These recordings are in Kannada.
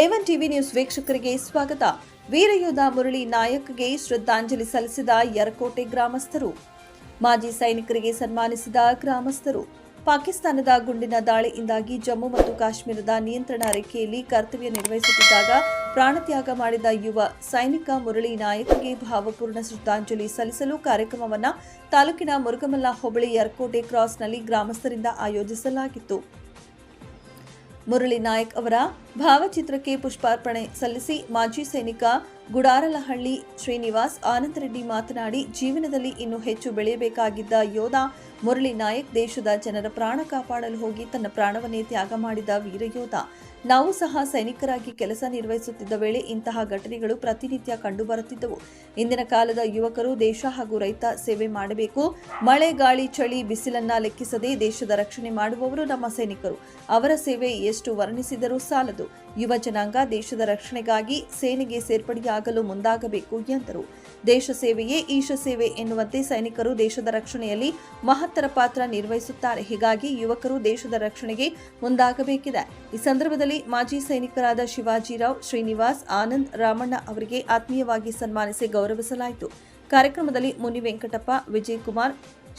ಏವನ್ ಟಿವಿ ನ್ಯೂಸ್ ವೀಕ್ಷಕರಿಗೆ ಸ್ವಾಗತ. ವೀರಯೋಧ ಮುರಳಿ ನಾಯಕ್ಗೆ ಶ್ರದ್ಧಾಂಜಲಿ ಸಲ್ಲಿಸಿದ ಯರಕೋಟೆ ಗ್ರಾಮಸ್ಥರು. ಮಾಜಿ ಸೈನಿಕರಿಗೆ ಸನ್ಮಾನಿಸಿದ ಗ್ರಾಮಸ್ಥರು. ಪಾಕಿಸ್ತಾನದ ಗುಂಡಿನ ದಾಳಿಯಿಂದಾಗಿ ಜಮ್ಮು ಮತ್ತು ಕಾಶ್ಮೀರದ ನಿಯಂತ್ರಣ ರೇಖೆಯಲ್ಲಿ ಕರ್ತವ್ಯ ನಿರ್ವಹಿಸುತ್ತಿದ್ದಾಗ ಪ್ರಾಣತ್ಯಾಗ ಮಾಡಿದ ಯುವ ಸೈನಿಕ ಮುರಳಿ ನಾಯಕ್ಗೆ ಭಾವಪೂರ್ಣ ಶ್ರದ್ಧಾಂಜಲಿ ಸಲ್ಲಿಸಲು ಕಾರ್ಯಕ್ರಮವನ್ನು ತಾಲೂಕಿನ ಮುರುಗಮಲ್ಲ ಹೋಬಳಿ ಯರಕೋಟೆ ಕ್ರಾಸ್ನಲ್ಲಿ ಗ್ರಾಮಸ್ಥರಿಂದ ಆಯೋಜಿಸಲಾಗಿತ್ತು. ಮುರಳಿ ನಾಯಕ್ ಅವರ ಭಾವಚಿತ್ರಕ್ಕೆ ಪುಷ್ಪಾರ್ಪಣೆ ಸಲ್ಲಿಸಿ ಮಾಜಿ ಸೈನಿಕ ಗುಡಾರಲಹಳ್ಳಿ ಶ್ರೀನಿವಾಸ್ ಆನಂದರೆಡ್ಡಿ ಮಾತನಾಡಿ, ಜೀವನದಲ್ಲಿ ಇನ್ನೂ ಹೆಚ್ಚು ಬೆಳೆಯಬೇಕಾಗಿದ್ದ ಯೋಧ ಮುರಳಿ ನಾಯಕ್ ದೇಶದ ಜನರ ಪ್ರಾಣ ಕಾಪಾಡಲು ಹೋಗಿ ತನ್ನ ಪ್ರಾಣವನ್ನೇ ತ್ಯಾಗ ಮಾಡಿದ ವೀರಯೋಧ. ನಾವು ಸಹ ಸೈನಿಕರಾಗಿ ಕೆಲಸ ನಿರ್ವಹಿಸುತ್ತಿದ್ದ ವೇಳೆ ಇಂತಹ ಘಟನೆಗಳು ಪ್ರತಿನಿತ್ಯ ಕಂಡುಬರುತ್ತಿದ್ದವು. ಇಂದಿನ ಕಾಲದ ಯುವಕರು ದೇಶ ಹಾಗೂ ರೈತ ಸೇವೆ ಮಾಡಬೇಕು. ಮಳೆ, ಗಾಳಿ, ಚಳಿ, ಬಿಸಿಲನ್ನ ಲೆಕ್ಕಿಸದೆ ದೇಶದ ರಕ್ಷಣೆ ಮಾಡುವವರು ನಮ್ಮ ಸೈನಿಕರು. ಅವರ ಸೇವೆ ಎಷ್ಟು ವರ್ಣಿಸಿದರೂ ಸಾಲದು. ಯುವ ಜನಾಂಗ ದೇಶದ ರಕ್ಷಣೆಗಾಗಿ ಸೇನೆಗೆ ಸೇರ್ಪಡೆಯಾಗಲು ಮುಂದಾಗಬೇಕು ಎಂದರು. ದೇಶ ಸೇವೆಯೇ ಈಶ ಸೇವೆ ಎನ್ನುವಂತೆ ಸೈನಿಕರು ದೇಶದ ರಕ್ಷಣೆಯಲ್ಲಿ ಮಹತ್ತರ ಪಾತ್ರ ನಿರ್ವಹಿಸುತ್ತಾರೆ. ಹೀಗಾಗಿ ಯುವಕರು ದೇಶದ ರಕ್ಷಣೆಗೆ ಮುಂದಾಗಬೇಕಿದೆ. ಈ ಸಂದರ್ಭದಲ್ಲಿ ಮಾಜಿ ಸೈನಿಕರಾದ ಶಿವಾಜಿರಾವ್, ಶ್ರೀನಿವಾಸ್, ಆನಂದ್, ರಾಮಣ್ಣ ಅವರಿಗೆ ಆತ್ಮೀಯವಾಗಿ ಸನ್ಮಾನಿಸಿ ಗೌರವಿಸಲಾಯಿತು. ಕಾರ್ಯಕ್ರಮದಲ್ಲಿ Muni Venkatappa Vijaykumar,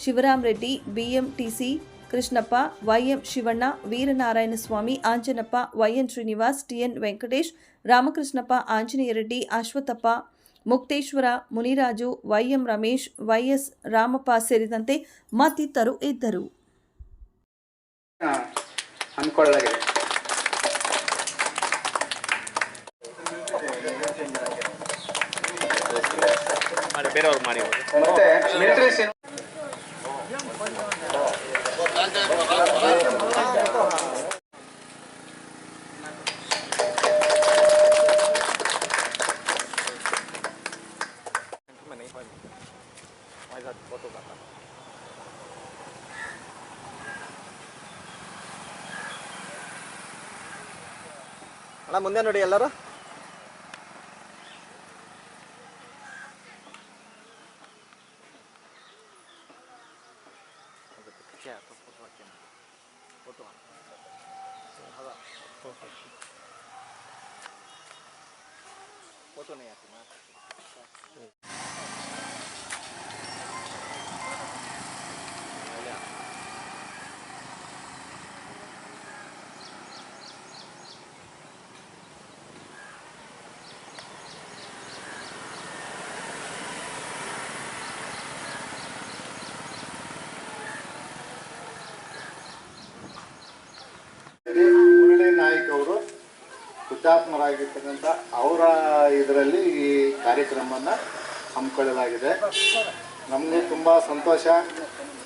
Shivaram Reddy, BMTC Krishnappa, YM Shivanna, Veeranarayana Swamy, Anjanappa, YN Srinivas TN Venkatesh, Ramakrishnappa, Anjaneya Reddy, Ashwathappa Mukteshwara Muniraju YM Ramesh YS Ramappa ಸೇರಿದಂತೆ ಮತ್ತಿತರರು ಇದ್ದರು. ಮತ್ತೆ ಅಣ್ಣ ಮುಂದೆ ನೋಡಿ ಎಲ್ಲರೂ. ಹುತಾತ್ಮರಾಗಿರ್ತಕ್ಕಂಥ ಅವರ ಇದರಲ್ಲಿ ಈ ಕಾರ್ಯಕ್ರಮವನ್ನು ಹಮ್ಮಿಕೊಳ್ಳಲಾಗಿದೆ. ನಮಗೆ ತುಂಬ ಸಂತೋಷ.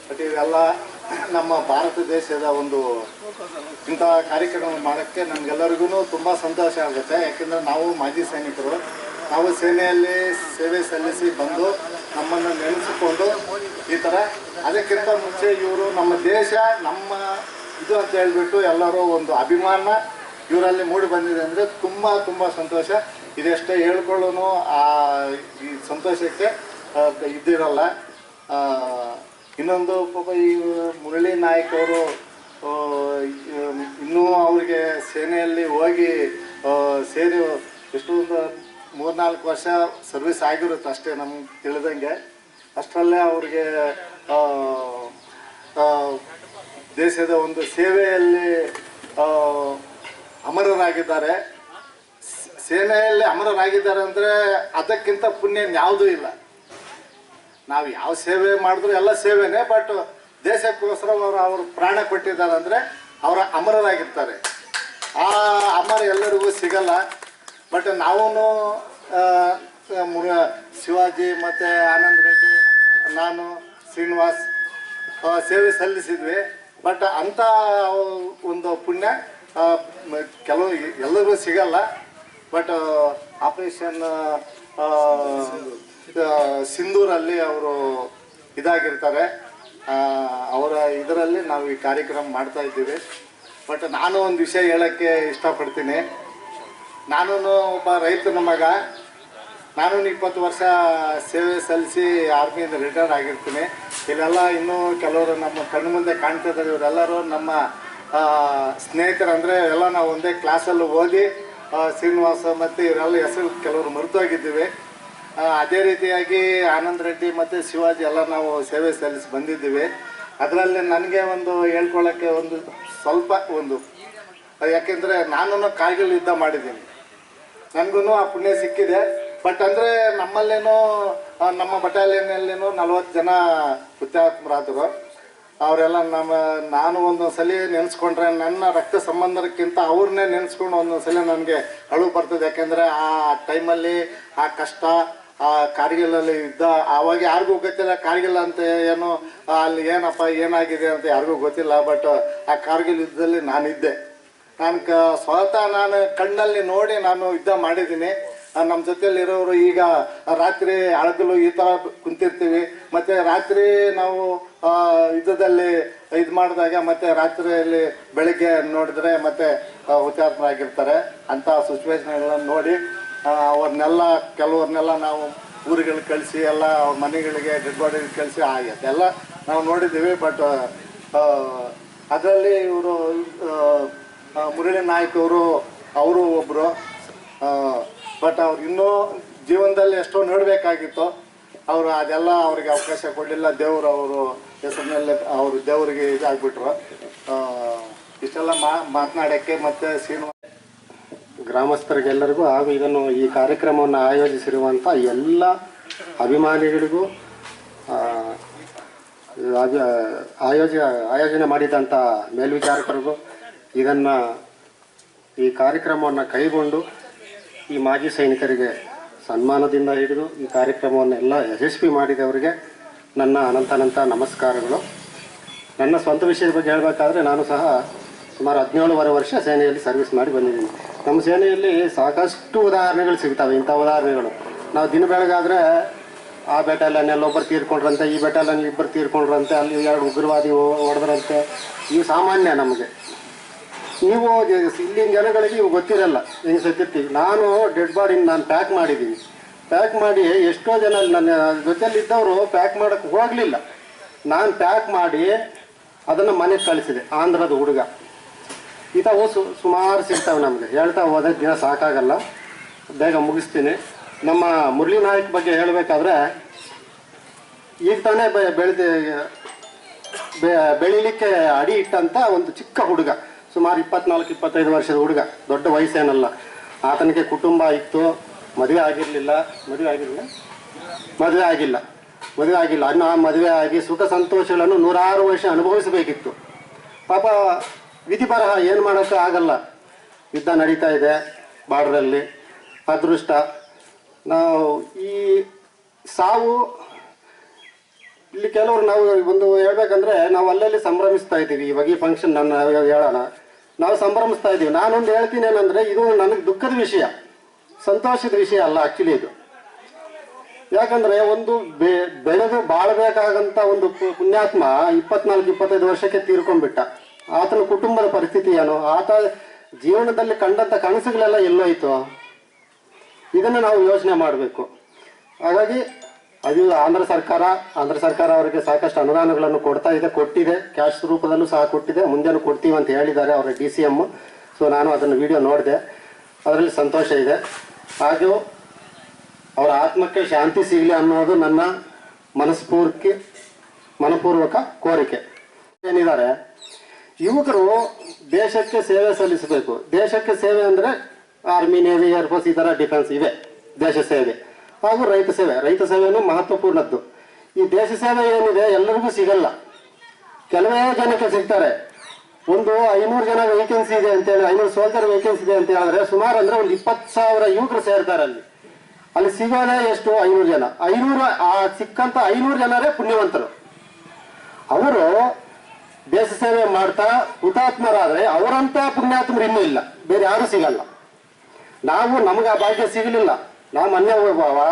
ಬಟ್ ಇವೆಲ್ಲ ನಮ್ಮ ಭಾರತ ದೇಶದ ಒಂದು ಇಂಥ ಕಾರ್ಯಕ್ರಮ ಮಾಡೋಕ್ಕೆ ನಮಗೆಲ್ಲರಿಗೂ ತುಂಬ ಸಂತೋಷ ಆಗುತ್ತೆ. ಯಾಕೆಂದರೆ ನಾವು ಮಾಜಿ ಸೈನಿಕರು. ನಾವು ಸೇನೆಯಲ್ಲಿ, ಸೇವೆ ಸಲ್ಲಿಸಿ ಬಂದು ನಮ್ಮನ್ನು ನೆನೆಸಿಕೊಂಡು ಈ ಥರ ಅದಕ್ಕಿಂತ ಮುಂಚೆ ಇವರು ನಮ್ಮ ದೇಶ, ನಮ್ಮ ಇದು ಅಂತ ಹೇಳ್ಬಿಟ್ಟು ಎಲ್ಲರೂ ಒಂದು ಅಭಿಮಾನ ಇವರಲ್ಲಿ ಮೂಡಿ ಬಂದಿದೆ ಅಂದರೆ ತುಂಬ ತುಂಬ ಸಂತೋಷ. ಇದೆಷ್ಟೇ ಹೇಳ್ಕೊಳ್ಳೋನು ಆ ಈ ಸಂತೋಷಕ್ಕೆ ಇದ್ದಿರಲ್ಲ. ಇನ್ನೊಂದು ಪಾಪ ಈ ಮುರಳಿ ನಾಯಕ್ ಅವರು ಇನ್ನೂ ಅವರಿಗೆ ಸೇನೆಯಲ್ಲಿ ಹೋಗಿ ಸೇರಿ ಎಷ್ಟೊಂದು ಮೂರ್ನಾಲ್ಕು ವರ್ಷ ಸರ್ವಿಸ್ ಆಗಿರುತ್ತೆ ಅಷ್ಟೇ ನಮ್ಗೆ ತಿಳಿದಂಗೆ. ಅಷ್ಟರಲ್ಲೇ ಅವ್ರಿಗೆ ದೇಶದ ಒಂದು ಸೇವೆಯಲ್ಲಿ ಅಮರರಾಗಿದ್ದಾರೆ. ಸೇನೆಯಲ್ಲಿ ಅಮರರಾಗಿದ್ದಾರೆ ಅಂದರೆ ಅದಕ್ಕಿಂತ ಪುಣ್ಯ ಯಾವುದೂ ಇಲ್ಲ. ನಾವು ಯಾವ ಸೇವೆ ಮಾಡಿದ್ರು ಎಲ್ಲ ಸೇವೆನೇ ಬಟ್ ದೇಶಕ್ಕೋಸ್ಕರ ಅವರು ಅವರು ಪ್ರಾಣ ಕೊಟ್ಟಿದ್ದಾರೆ ಅಂದರೆ ಅವರ ಅಮರರಾಗಿರ್ತಾರೆ. ಆ ಅಮರ ಎಲ್ಲರಿಗೂ ಸಿಗಲ್ಲ. ಬಟ್ ನಾವು ಶಿವಾಜಿ ಮತ್ತು ಆನಂದ್ ರೆಡ್ಡಿ, ನಾನು, ಶ್ರೀನಿವಾಸ್ ಸೇವೆ ಸಲ್ಲಿಸಿದ್ವಿ. ಬಟ್ ಅಂಥ ಒಂದು ಪುಣ್ಯ ಕೆಲವು ಎಲ್ಲರಿಗೂ ಸಿಗಲ್ಲ ಬಟ್ ಆಪರೇಷನ್ ಸಿಂಧೂರಲ್ಲಿ ಅವರು ಇದಾಗಿರ್ತಾರೆ. ಅವರ ಇದರಲ್ಲಿ ನಾವು ಈ ಕಾರ್ಯಕ್ರಮ ಮಾಡ್ತಾ ಇದ್ದೀವಿ. ಬಟ್ ನಾನು ಒಂದು ವಿಷಯ ಹೇಳೋಕ್ಕೆ ಇಷ್ಟಪಡ್ತೀನಿ. ನಾನು ಒಬ್ಬ ರೈತನ ಮಗ. ನಾನು ಇಪ್ಪತ್ತು ವರ್ಷ ಸೇವೆ ಸಲ್ಲಿಸಿ ಆರ್ಮಿಯಿಂದ ರಿಟೈರ್ಡ್ ಆಗಿರ್ತೀನಿ. ಇಲ್ಲೆಲ್ಲ ಇನ್ನೂ ಕೆಲವರು ನಮ್ಮ ಕಣ್ಣು ಮುಂದೆ ಕಾಣ್ತಿದ್ದಾರೆ ಇವರೆಲ್ಲರೂ ನಮ್ಮ ಆ, ಸ್ನೇಹಿತರು ಅಂದರೆ ಎಲ್ಲ ನಾವು ಒಂದೇ ಕ್ಲಾಸಲ್ಲೂ ಆ, ಶ್ರೀನಿವಾಸ ಮತ್ತು ಇವರೆಲ್ಲ ಹೆಸರು ಕೆಲವರು ಮರೆತೋಗಿದ್ದೀವಿ. ಅದೇ ರೀತಿಯಾಗಿ ಆನಂದ್ ರೆಡ್ಡಿ ಮತ್ತು ಶಿವಾಜಿ ಎಲ್ಲ ನಾವು ಸೇವೆ ಸಲ್ಲಿಸಿ ಬಂದಿದ್ದೀವಿ. ಅದರಲ್ಲಿ ನನಗೆ ಒಂದು ಹೇಳ್ಕೊಳ್ಳೋಕ್ಕೆ ಒಂದು ಸ್ವಲ್ಪ ಒಂದು ಯಾಕೆಂದರೆ ನಾನು ಕಾರ್ಗಿಲ್ ಯುದ್ಧ ಮಾಡಿದ್ದೀನಿ. ನನಗೂ ಆ ಪುಣ್ಯ ಸಿಕ್ಕಿದೆ. ಬಟ್ ಅಂದರೆ ನಮ್ಮಲ್ಲೇನೋ ನಮ್ಮ ಬಟಾಲಿಯನ್ನಲ್ಲೇನೋ ನಲ್ವತ್ತು ಜನ ಹುತಾತ್ಮರಾದರು. ಅವರೆಲ್ಲ ನಮ್ಮ, ನಾನು ಸಲ ನೆನೆಸ್ಕೊಂಡ್ರೆ ನನ್ನ ರಕ್ತ ಸಂಬಂಧಕ್ಕಿಂತ ಅವ್ರನ್ನೇ ನೆನೆಸ್ಕೊಂಡು ಸಲ ನನಗೆ ಅಳು ಬರ್ತದೆ. ಯಾಕೆಂದರೆ ಆ ಟೈಮಲ್ಲಿ ಆ ಕಷ್ಟ, ಆ ಕಾರ್ಗಿಲಲ್ಲಿ ಯುದ್ಧ, ಆವಾಗ ಯಾರಿಗೂ ಗೊತ್ತಿಲ್ಲ ಕಾರ್ಗಿಲ್ ಅಂತ ಏನು ಅಲ್ಲಿ ಏನಪ್ಪ, ಏನಾಗಿದೆ ಅಂತ ಯಾರಿಗೂ ಗೊತ್ತಿಲ್ಲ. ಬಟ್ ಆ ಕಾರ್ಗಿಲ್ ಯುದ್ಧದಲ್ಲಿ ನಾನಿದ್ದೆ. ನಾನು ಕ ಸ್ವತಃ ನಾನು ಕಣ್ಣಲ್ಲಿ ನೋಡಿ ನಾನು ಯುದ್ಧ ಮಾಡಿದ್ದೀನಿ. ನಮ್ಮ ಜೊತೆಯಲ್ಲಿರೋರು ಈಗ ರಾತ್ರಿ ಅಳದಲು ಈ ಥರ ಕುಂತಿರ್ತೀವಿ. ಮತ್ತು ರಾತ್ರಿ ನಾವು ಯುದ್ಧದಲ್ಲಿ ಇದು ಮಾಡಿದಾಗ ಮತ್ತು ರಾತ್ರಿಯಲ್ಲಿ ಬೆಳಗ್ಗೆ ನೋಡಿದ್ರೆ ಮತ್ತೆ ಹುತಾತ್ಮರಾಗಿರ್ತಾರೆ. ಅಂಥ ಸಿಚುವೇಶನ್ಗಳನ್ನು ನೋಡಿ ಅವ್ರನ್ನೆಲ್ಲ, ಕೆಲವ್ರನ್ನೆಲ್ಲ ನಾವು ಊರುಗಳಿಗೆ ಕಳಿಸಿ, ಎಲ್ಲ ಅವ್ರ ಮನೆಗಳಿಗೆ ಡೆಡ್ ಬಾಡಿಗೆ ಕಳಿಸಿ ಎಲ್ಲ ನಾವು ನೋಡಿದ್ದೀವಿ ಬಟ್ ಅದರಲ್ಲಿ ಇವರು ಮುರಳಿ ನಾಯ್ಕ ಅವರು ಅವರು ಒಬ್ಬರು ಬಟ್ ಅವ್ರು ಇನ್ನೂ ಜೀವನದಲ್ಲಿ ಎಷ್ಟೋ ನೋಡಬೇಕಾಗಿತ್ತು, ಅವರು ಅದೆಲ್ಲ ಅವರಿಗೆ ಅವಕಾಶ ಕೊಡಲಿಲ್ಲ. ದೇವರು ಅವರು ಹೆಸರಿನಲ್ಲಿ ಅವರು ದೇವರಿಗೆ ಇದಾಗ್ಬಿಟ್ರು. ಇಷ್ಟೆಲ್ಲ ಮಾತನಾಡೋಕ್ಕೆ ಮತ್ತು ಶ್ರೀನಿವಾಸ ಗ್ರಾಮಸ್ಥರಿಗೆಲ್ಲರಿಗೂ ಹಾಗೂ ಇದನ್ನು ಈ ಕಾರ್ಯಕ್ರಮವನ್ನು ಆಯೋಜಿಸಿರುವಂಥ ಎಲ್ಲ ಅಭಿಮಾನಿಗಳಿಗೂ ಆಯೋಜ, ಆಯೋಜನೆ ಮಾಡಿದಂಥ ಮೇಲ್ವಿಚಾರಕರಿಗೂ ಇದನ್ನು ಈ ಕಾರ್ಯಕ್ರಮವನ್ನು ಕೈಗೊಂಡು ಈ ಮಾಜಿ ಸೈನಿಕರಿಗೆ ಸನ್ಮಾನದಿಂದ ಹಿಡಿದು ಈ ಕಾರ್ಯಕ್ರಮವನ್ನೆಲ್ಲ ಯಶಸ್ವಿ ಮಾಡಿದವರಿಗೆ ನನ್ನ ಅನಂತಾನಂತ ನಮಸ್ಕಾರಗಳು. ನನ್ನ ಸ್ವಂತ ವಿಷಯದ ಬಗ್ಗೆ ಹೇಳಬೇಕಾದ್ರೆ ನಾನು ಸಹ ಸುಮಾರು ಹದಿನೇಳುವರೆ ವರ್ಷ ಸೇನೆಯಲ್ಲಿ ಸರ್ವಿಸ್ ಮಾಡಿ ಬಂದಿದ್ದೀನಿ. ನಮ್ಮ ಸೇನೆಯಲ್ಲಿ ಸಾಕಷ್ಟು ಉದಾಹರಣೆಗಳು ಸಿಗ್ತವೆ, ಇಂಥ ಉದಾಹರಣೆಗಳು. ನಾವು ದಿನ ಬೆಳಗಾದ್ರೆ ಆ ಬೆಟಾಲಿಯನ್ ಒಬ್ಬರು ತೀರ್ಕೊಂಡ್ರಂತೆ, ಈ ಬೆಟಾಲಿಯನ್ ಇಬ್ಬರು ತೀರ್ಕೊಂಡ್ರಂತೆ, ಅಲ್ಲಿ ಎರಡು ಉಗ್ರವಾದಿ ಹೊಡೆದ್ರಂತೆ ಇವು ಸಾಮಾನ್ಯ ನಮಗೆ. ನೀವು ಇಲ್ಲಿನ ಜನಗಳಿಗೆ ಇವು ಗೊತ್ತಿರಲ್ಲ ಹೆಂಗೆ ಸತ್ತಿರ್ತೀವಿ ನಾನು ಡೆಡ್ ಬಾಡಿನ ನಾನು ಪ್ಯಾಕ್ ಮಾಡಿದ್ದೀನಿ. ಪ್ಯಾಕ್ ಮಾಡಿ ಎಷ್ಟೋ ಜನ ನನ್ನ ಜೊತೆಯಲ್ಲಿದ್ದವರು ಪ್ಯಾಕ್ ಮಾಡೋಕ್ಕೆ ಹೋಗಲಿಲ್ಲ. ನಾನು ಪ್ಯಾಕ್ ಮಾಡಿ ಅದನ್ನು ಮನೆಗೆ ಕಳಿಸಿದೆ, ಆಂಧ್ರದ ಹುಡುಗ. ಇಂಥವು ಸು, ಸುಮಾರು ಸಿಗ್ತಾವೆ ನಮಗೆ. ಹೇಳ್ತಾ ಹೋದ ದಿನ ಸಾಕಾಗಲ್ಲ. ಬೇಗ ಮುಗಿಸ್ತೀನಿ. ನಮ್ಮ ಮುರಳಿ ನಾಯಕ್ ಬಗ್ಗೆ ಹೇಳಬೇಕಾದ್ರೆ, ಈಗ ತಾನೇ ಬೆಳೆದ ಬೆಳಿಲಿಕ್ಕೆ ಅಡಿ ಇಟ್ಟಂತ ಒಂದು ಚಿಕ್ಕ ಹುಡುಗ. ಸುಮಾರು ಇಪ್ಪತ್ನಾಲ್ಕು, ಇಪ್ಪತ್ತೈದು ವರ್ಷದ ಹುಡುಗ, ದೊಡ್ಡ ವಯಸ್ಸೇನಲ್ಲ. ಆತನಿಗೆ ಕುಟುಂಬ ಇತ್ತು, ಮದುವೆ ಆಗಿರಲಿಲ್ಲ ಮದುವೆ ಆಗಿರಲಿಲ್ಲ? ಮದುವೆ ಆಗಿಲ್ಲ ಮದುವೆ ಆಗಿಲ್ಲ. ಅನ್ನ ಮದುವೆ ಆಗಿ ಸುಖ ಸಂತೋಷಗಳನ್ನು ನೂರಾರು ವರ್ಷ ಅನುಭವಿಸಬೇಕಿತ್ತು. ಪಾಪ ವಿಧಿ ಬರಹ ಏನು ಮಾಡೋಕ್ಕೆ ಆಗಲ್ಲ. ಯುದ್ಧ ನಡೀತಾ ಇದೆ ಬಾರ್ಡ್ರಲ್ಲಿ. ಅದೃಷ್ಟ. ನಾವು ಈ ಸಾವು, ಇಲ್ಲಿ ಕೆಲವರು ನಾವು ಒಂದು ಹೇಳ್ಬೇಕಂದ್ರೆ ನಾವು ಅಲ್ಲಲ್ಲಿ ಸಂಭ್ರಮಿಸ್ತಾ ಇದ್ದೀವಿ. ಇವಾಗ ಈ ಫಂಕ್ಷನ್ ನಾನು ಹೇಳೋಣ. ನಾವು ಸಂಭ್ರಮಿಸ್ತಾ ಇದ್ದೀವಿ. ನಾನೊಂದು ಹೇಳ್ತೀನಿ ಏನಂದ್ರೆ, ಇದು ನನಗೆ ದುಃಖದ ವಿಷಯ. ಸಂತೋಷದ ವಿಷಯ ಅಲ್ಲ ಆಕ್ಚುಲಿ ಇದು. ಯಾಕಂದ್ರೆ ಒಂದು ಬೆ- ಬೆಳೆದು ಬಾಳಬೇಕಾಗಂತ ಒಂದು ಪುಣ್ಯಾತ್ಮ ಇಪ್ಪತ್ನಾಲ್ಕು, ಇಪ್ಪತ್ತೈದು ವರ್ಷಕ್ಕೆ ತೀರ್ಕೊಂಡ್ಬಿಟ್ಟ. ಆತನ ಕುಟುಂಬದ ಪರಿಸ್ಥಿತಿ ಏನು? ಆತ ಜೀವನದಲ್ಲಿ ಕಂಡಂತ ಕನಸುಗಳೆಲ್ಲ ಎಲ್ಲೋಯ್ತು. ಇದನ್ನು ನಾವು ಯೋಚನೆ ಮಾಡಬೇಕು. ಹಾಗಾಗಿ ಅದು ಆಂಧ್ರ ಸರ್ಕಾರ ಆಂಧ್ರ ಸರ್ಕಾರ ಅವರಿಗೆ ಸಾಕಷ್ಟು ಅನುದಾನಗಳನ್ನು ಕೊಡ್ತಾ ಇದೆ, ಕೊಟ್ಟಿದೆ. ಕ್ಯಾಶ್ ರೂಪದಲ್ಲೂ ಸಹ ಕೊಟ್ಟಿದೆ. ಮುಂದೆನೂ ಕೊಡ್ತೀವಿ ಅಂತ ಹೇಳಿದ್ದಾರೆ ಅವರ ಡಿ ಸಿ ಎಂ ಸೊ ನಾನು ಅದನ್ನು ವಿಡಿಯೋ ನೋಡಿದೆ. ಅದರಲ್ಲಿ ಸಂತೋಷ ಇದೆ. ಹಾಗೂ ಅವರ ಆತ್ಮಕ್ಕೆ ಶಾಂತಿ ಸಿಗಲಿ ಅನ್ನೋದು ನನ್ನ ಮನಸ್ಪೂರ್ತಿ ಮನಪೂರ್ವಕ ಕೋರಿಕೆ. ಏನಿದ್ದಾರೆ? ಯುವಕರು ದೇಶಕ್ಕೆ ಸೇವೆ ಸಲ್ಲಿಸಬೇಕು. ದೇಶಕ್ಕೆ ಸೇವೆ ಅಂದರೆ ಆರ್ಮಿ ನೇವಿ ಏರ್ಫೋರ್ಸ್ ಈ ಥರ ಡಿಫೆನ್ಸ್ ಇವೆ. ದೇಶ ಸೇವೆ. ಹಾಗೂ ರೈತ ಸೇವೆ, ರೈತ ಸೇವೆಯನ್ನು ಮಹತ್ವಪೂರ್ಣದ್ದು. ಈ ದೇಶ ಸೇವೆ ಏನಿದೆ ಎಲ್ಲರಿಗೂ ಸಿಗಲ್ಲ. ಕೆಲವೇ ಜನಕ್ಕೆ ಸಿಗ್ತಾರೆ. ಒಂದು ಐನೂರು ಜನ ವೇಕೆನ್ಸಿ ಇದೆ ಅಂತೇಳಿ ಐನೂರು ಸೋಲ್ಜರ್ ವೇಕೆನ್ಸಿ ಇದೆ ಅಂತ ಹೇಳಿದ್ರೆ ಸುಮಾರು ಅಂದ್ರೆ ಒಂದು ಇಪ್ಪತ್ತು ಸಾವಿರ ಯುವಕರು ಸೇರ್ತಾರೆ ಅಲ್ಲಿ. ಅಲ್ಲಿ ಸಿಗೋದೇ ಎಷ್ಟು? ಐನೂರು ಜನ. ಐನೂರು, ಆ ಸಿಕ್ಕಂತ ಐನೂರು ಜನರೇ ಪುಣ್ಯವಂತರು. ಅವರು ದೇಶ ಸೇವೆ ಮಾಡ್ತಾ ಹುತಾತ್ಮರಾದ್ರೆ ಅವರಂತ ಪುಣ್ಯಾತ್ಮರು ಇನ್ನೂ ಇಲ್ಲ. ಬೇರೆ ಯಾರು ಸಿಗಲ್ಲ. ನಾವು ನಮಗೆ ಆ ಭಾಗ್ಯ ಸಿಗಲಿಲ್ಲ. ನಾವು ಮೊನ್ನೆ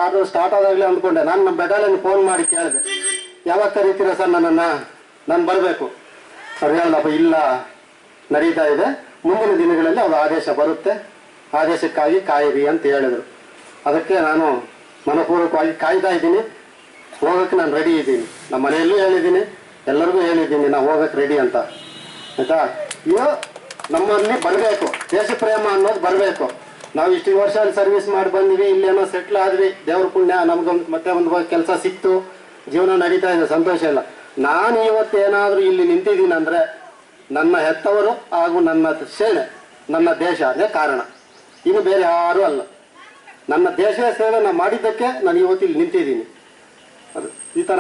ಅದು ಸ್ಟಾರ್ಟ್ ಆದಾಗಲೇ ಅಂದ್ಕೊಂಡೆ. ನಾನು ನಮ್ಮ ಬೆಟಾಲಿಯನ್ ಫೋನ್ ಮಾಡಿ ಕೇಳಿದೆ. ಯಾವಾಗ ಕರೀತೀರಾ ಸರ್ ನನ್ನನ್ನು? ನಾನು ಬರಬೇಕು. ಅವ್ರು ಹೇಳಪ್ಪ. ಇಲ್ಲ. ನಡೀತಾ ಇದೆ. ಮುಂದಿನ ದಿನಗಳಲ್ಲಿ ಅದು ಆದೇಶ ಬರುತ್ತೆ. ಆದೇಶಕ್ಕಾಗಿ ಕಾಯಿರಿ ಅಂತ ಹೇಳಿದರು. ಅದಕ್ಕೆ ನಾನು ಮನಪೂರ್ವಕವಾಗಿ ಕಾಯ್ತಾ ಇದ್ದೀನಿ. ಹೋಗಕ್ಕೆ ನಾನು ರೆಡಿ ಇದ್ದೀನಿ. ನಮ್ಮ ಮನೆಯಲ್ಲೂ ಹೇಳಿದ್ದೀನಿ. ಎಲ್ಲರಿಗೂ ಹೇಳಿದ್ದೀನಿ ನಾವು ಹೋಗಕ್ಕೆ ರೆಡಿ ಅಂತ. ಆಯ್ತಾ? ಇವು ನಮ್ಮಲ್ಲಿ ಬರಬೇಕು. ದೇಶ ಪ್ರೇಮ ಅನ್ನೋದು ಬರಬೇಕು. ನಾವು ಇಷ್ಟು ವರ್ಷ ಅಲ್ಲಿ ಸರ್ವಿಸ್ ಮಾಡಿ ಬಂದ್ವಿ, ಇಲ್ಲೇನೋ ಸೆಟ್ಲ್ ಆದ್ವಿ. ದೇವ್ರ ಪುಣ್ಯ, ನಮ್ಗೊಂದು ಮತ್ತೆ ಒಂದು ಕೆಲಸ ಸಿಕ್ತು. ಜೀವನ ನಡೀತಾ ಇದೆ, ಸಂತೋಷ ಇಲ್ಲ. ನಾನು ಇವತ್ತು ಏನಾದರೂ ಇಲ್ಲಿ ನಿಂತಿದ್ದೀನಿ ಅಂದ್ರೆ ನನ್ನ ಹೆತ್ತವರು ಹಾಗೂ ನನ್ನ ಸೇನೆ, ನನ್ನ ದೇಶ ಅದೇ ಕಾರಣ. ಇನ್ನು ಬೇರೆ ಯಾರೂ ಅಲ್ಲ. ನನ್ನ ದೇಶದ ಸೇವೆ ನಾನು ಮಾಡಿದ್ದಕ್ಕೆ ನಾನು ಇವತ್ತು ಇಲ್ಲಿ ನಿಂತಿದ್ದೀನಿ. ಈ ಥರ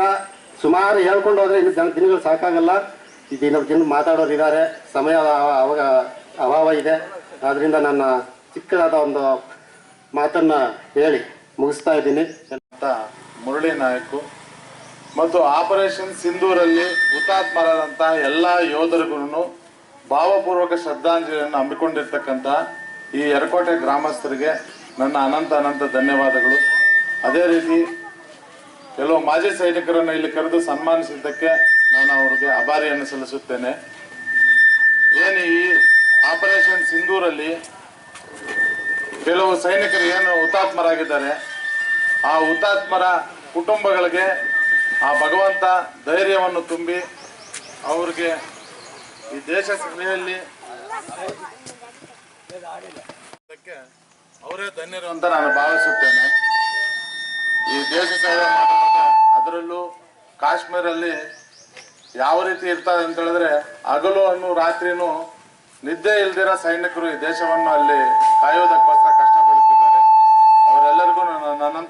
ಸುಮಾರು ಹೇಳ್ಕೊಂಡು ಹೋದರೆ ಇನ್ನು ಜನ ದಿನಗಳು ಸಾಕಾಗಲ್ಲ. ದಿನ ಜನ ಮಾತಾಡೋರು ಇದ್ದಾರೆ ಸಮಯ ಅವ- ಅವಾಗ ಅಭಾವ ಇದೆ. ಆದ್ದರಿಂದ ನನ್ನ ಚಿಕ್ಕದಾದ ಒಂದು ಮಾತನ್ನು ಹೇಳಿ, ಮುಗಿಸ್ತಾ ಇದ್ದೀನಿ. ಅಂತ ಮುರಳಿ ನಾಯಕು ಮತ್ತು ಆಪರೇಷನ್ ಸಿಂಧೂರಲ್ಲಿ ಹುತಾತ್ಮರಾದಂತಹ ಎಲ್ಲ ಯೋಧರಿಗೂ ಭಾವಪೂರ್ವಕ ಶ್ರದ್ಧಾಂಜಲಿಯನ್ನು ಹಮ್ಮಿಕೊಂಡಿರ್ತಕ್ಕಂಥ ಈ ಎರಕೋಟೆ ಗ್ರಾಮಸ್ಥರಿಗೆ ನನ್ನ ಅನಂತ ಅನಂತ ಧನ್ಯವಾದಗಳು. ಅದೇ ರೀತಿ ಕೆಲವು ಮಾಜಿ ಸೈನಿಕರನ್ನು ಇಲ್ಲಿ ಕರೆದು ಸನ್ಮಾನಿಸಿದ್ದಕ್ಕೆ ನಾನು ಅವರಿಗೆ ಅಭಾರಿಯನ್ನು ಸಲ್ಲಿಸುತ್ತೇನೆ. ಏನು ಈ ಆಪರೇಷನ್ ಸಿಂಧೂರಲ್ಲಿ ಕೆಲವು ಸೈನಿಕರು ಏನು ಹುತಾತ್ಮರಾಗಿದ್ದಾರೆ, ಆ ಹುತಾತ್ಮರ ಕುಟುಂಬಗಳಿಗೆ ಆ ಭಗವಂತ ಧೈರ್ಯವನ್ನು ತುಂಬಿ ಅವ್ರಿಗೆ ಈ ದೇಶ ಸೇವೆಯಲ್ಲಿ ಅದಕ್ಕೆ ಅವರೇ ಧನ್ಯರು ಅಂತ ನಾನು ಭಾವಿಸುತ್ತೇನೆ. ಈ ದೇಶ ಸೇವೆ ಅದರಲ್ಲೂ ಕಾಶ್ಮೀರಲ್ಲಿ ಯಾವ ರೀತಿ ಇರ್ತದೆ ಅಂತ ಹೇಳಿದ್ರೆ ಹಗಲು ಅನ್ನು ರಾತ್ರಿನೂ ನಿದ್ದೆ ಇಲ್ದಿರೋ ಸೈನಿಕರು ಈ ದೇಶವನ್ನು ಅಲ್ಲಿ ಕಾಯೋದಕ್ಕೋಸ್ಕರ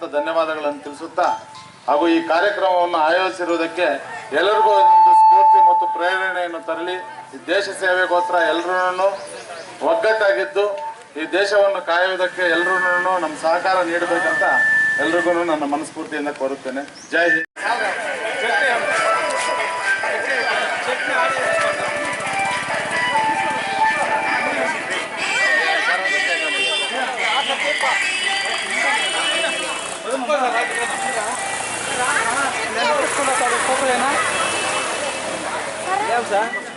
ಅನಂತ ಧನ್ಯವಾದಗಳನ್ನು ತಿಳಿಸುತ್ತಾ ಹಾಗೂ ಈ ಕಾರ್ಯಕ್ರಮವನ್ನು ಆಯೋಜಿಸಿರುವುದಕ್ಕೆ ಎಲ್ಲರಿಗೂ ಒಂದು ಸ್ಫೂರ್ತಿ ಮತ್ತು ಪ್ರೇರಣೆಯನ್ನು ತರಲಿ. ಈ ದೇಶ ಸೇವೆಗೋಸ್ಕರ ಎಲ್ಲರೂ ಒಗ್ಗಟ್ಟಾಗಿದ್ದು, ಈ ದೇಶವನ್ನು ಕಾಯುವುದಕ್ಕೆ ಎಲ್ಲರೂ ನಮ್ಮ ಸಹಕಾರ ನೀಡಬೇಕಂತ ಎಲ್ರಿಗೂ ನನ್ನ ಮನಸ್ಫೂರ್ತಿಯಿಂದ ಕೋರುತ್ತೇನೆ. ಜೈ Hind. Apa ya, Ya, usah.